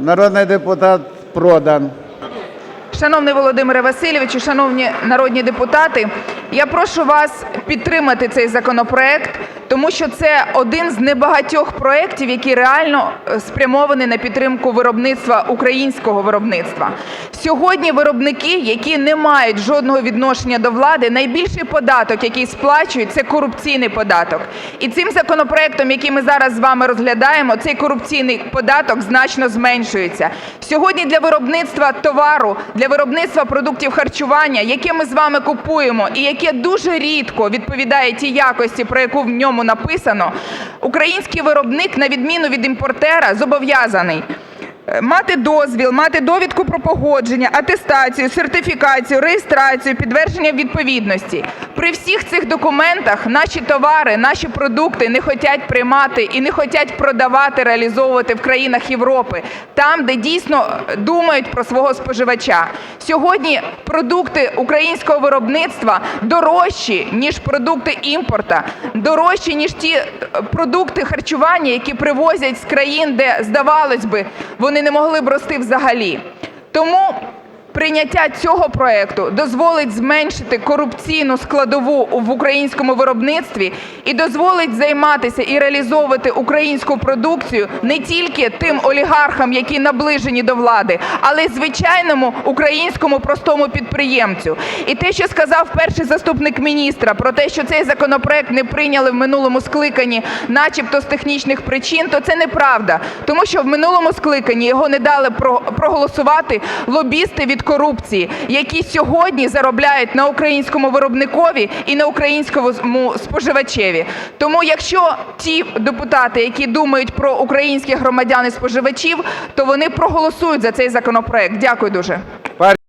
Народний депутат Продан. Шановний Володимире Васильовичу, шановні народні депутати, я прошу вас підтримати цей законопроект, тому що це один з небагатьох проєктів, які реально е, спрямовані на підтримку виробництва, українського виробництва. Сьогодні виробники, які не мають жодного відношення до влади, найбільший податок, який сплачують, це корупційний податок. І цим законопроектом, який ми зараз з вами розглядаємо, цей корупційний податок значно зменшується. Сьогодні для виробництва товару, для виробництва продуктів харчування, яке ми з вами купуємо і яке дуже рідко відповідає тій якості, про яку в ньому написано, український виробник, на відміну від імпортера, зобов'язаний мати дозвіл, мати довідку про погодження, атестацію, сертифікацію, реєстрацію, підтвердження відповідності. При всіх цих документах наші товари, наші продукти не хочуть приймати і не хочуть продавати, реалізовувати в країнах Європи, там, де дійсно е, думають про свого споживача. Сьогодні продукти українського виробництва дорожчі, ніж продукти імпорта, дорожчі, ніж ті е, продукти харчування, які привозять з країн, де, здавалось би, вони не могли б рости взагалі. Тому прийняття цього проекту дозволить зменшити корупційну складову в українському виробництві і дозволить займатися і реалізовувати українську продукцію не тільки тим олігархам, які наближені до влади, але й звичайному українському простому підприємцю. І те, що сказав перший заступник міністра про те, що цей законопроект не прийняли в минулому скликанні, начебто з технічних причин, то це неправда. Тому що в минулому скликанні його не дали про- проголосувати лобісти корупції, які сьогодні заробляють на українському виробникові і на українському споживачеві. Тому якщо ті депутати, які думають про українських громадян і споживачів, то вони проголосують за цей законопроект. Дякую дуже.